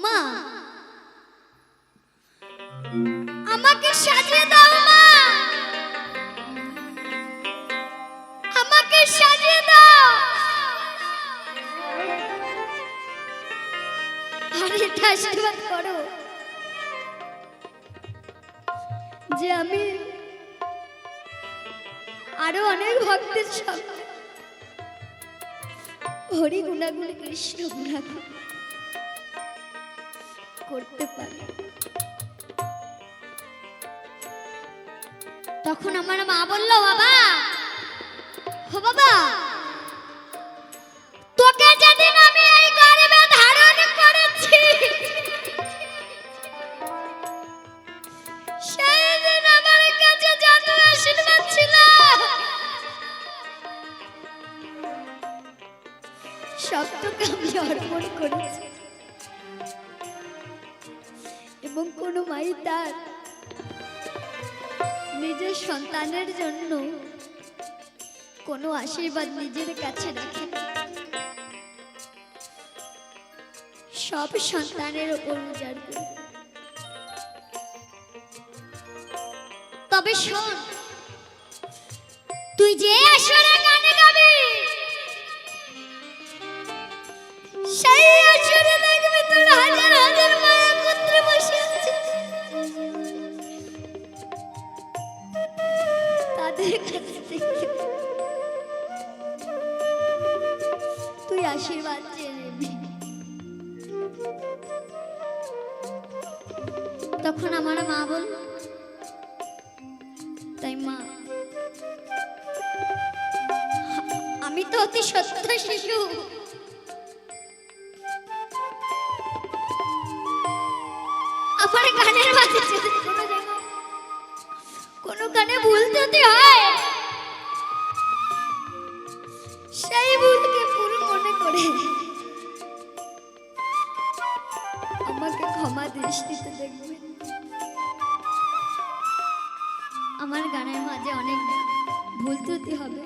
ওমা আমাকে সাজিয়ে দাও মা। আমাকে সাজিয়ে দাও। আশীর্বাদ করো যে আমি আরও অনেক ভক্তের সঙ্গে হরি গুণাগুণ, কৃষ্ণ গুণাগুণ। করতে পারি। তখন আমার মা বলল, বাবা, ও বাবা, তোকে যেদিন আমি এই গরিবে ধারণ করেছি সেই দিন আমার কাছে আমি অর্পণ করেছি। এবং কোনো মাই তার নিজের সন্তানের জন্য কোনো আশীর্বাদ নিজের কাছে রাখে সব সন্তানের ওপর উজাড় তবে শোন, তুই যে আসরে মা। আমি তো অতি সত্য শিশু। আমার গানের মাঝে কোনো কোনো গানে ভুল যদি হয়, সেই ভুলকে ভুল মনে করে। আমাকে ক্ষমা দৃষ্টিতে দেখবে আমার গানের মাঝে অনেক ভুল ত্রুটি হবে।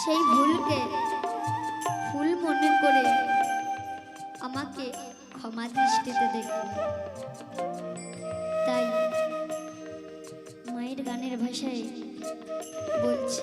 সেই ভুলকে, ভুল মনে করে আমাকে ক্ষমা দৃষ্টিতে দেখবে তাই মায়ের গানের ভাষায় বলছি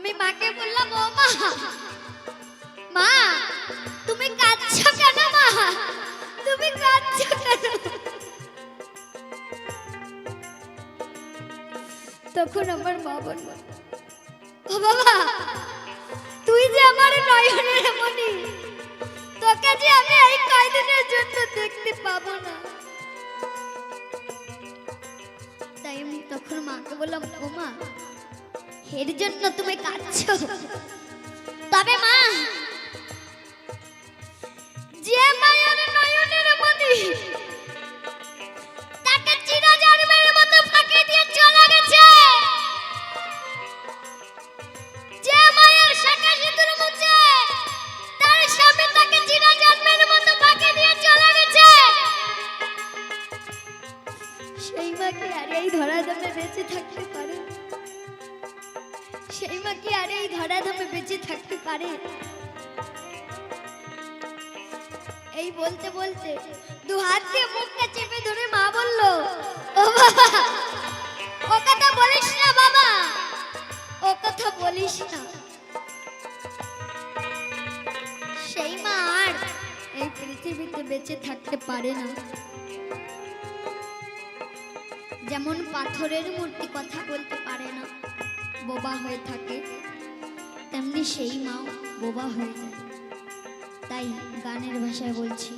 আমি মাকে বললাম, ও মা মা, তুমি কাঁদছো কেন মা? তুমি কাঁদছো কেন? তখন আমার মা বলল, ও বাবা, তুই যে আমার নয়নের মনি তোকে যে আমি এই কয়দিনের জন্য দেখতে পাবো না? তাই আমি তখন মাকে বললাম, ও মা এর জন্য তুমি কাঁদছ। তবে মা যে মায়ের নয়নের মধ্যে পারে? এই বলতে বলতে দু হাত দিয়ে মুখটা চেপে ধরে মা বলল, ও বাবা, ও কথা বলিস না বাবা, ও কথা বলিস না। সেই মা আর এই পৃথিবীতে বেঁচে থাকতে পারে না। যেমন পাথরের মূর্তি কথা বলতে পারে না। বোবা হয়ে থাকে তেমনি সেই মাও বোবা হয়ে যায়। তাই গানের ভাষায় বলছি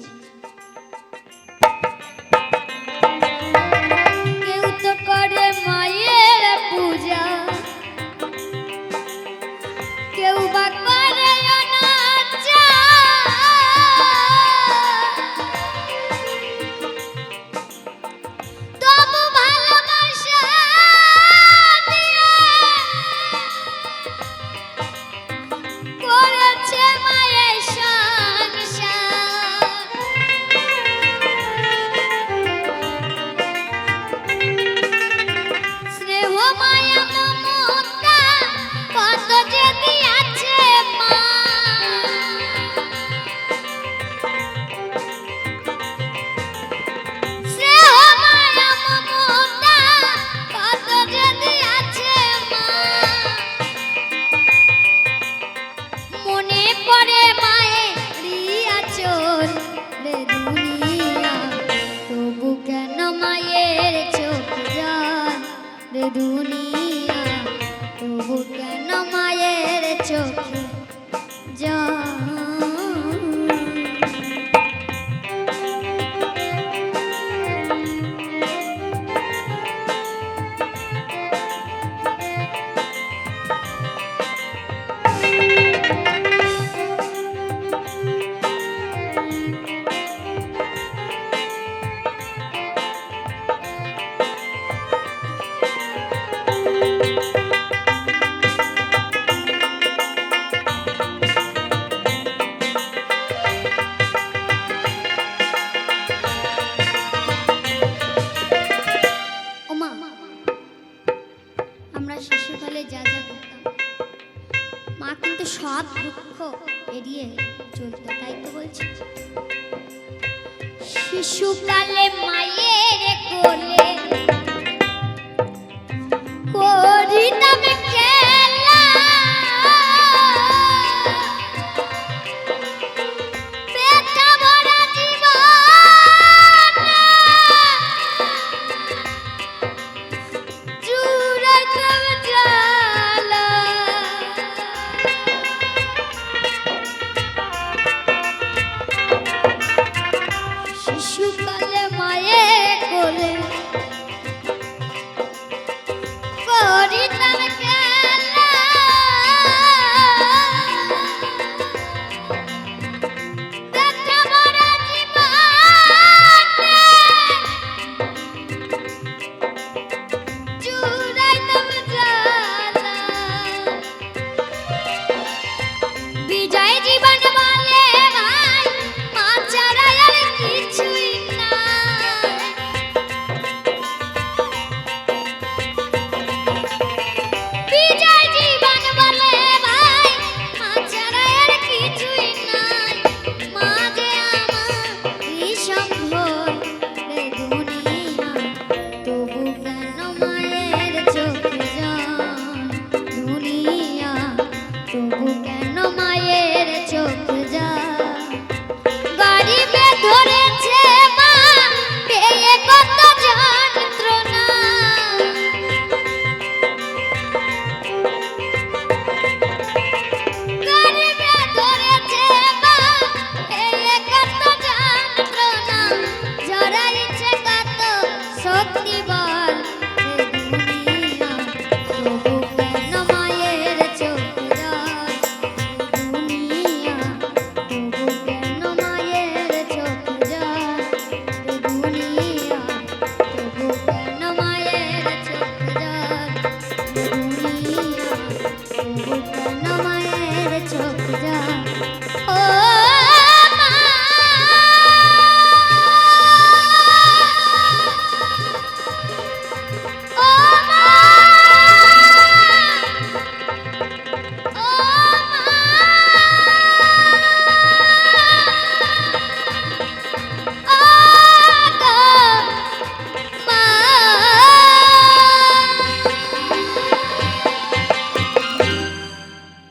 শিশুকালে মায়ের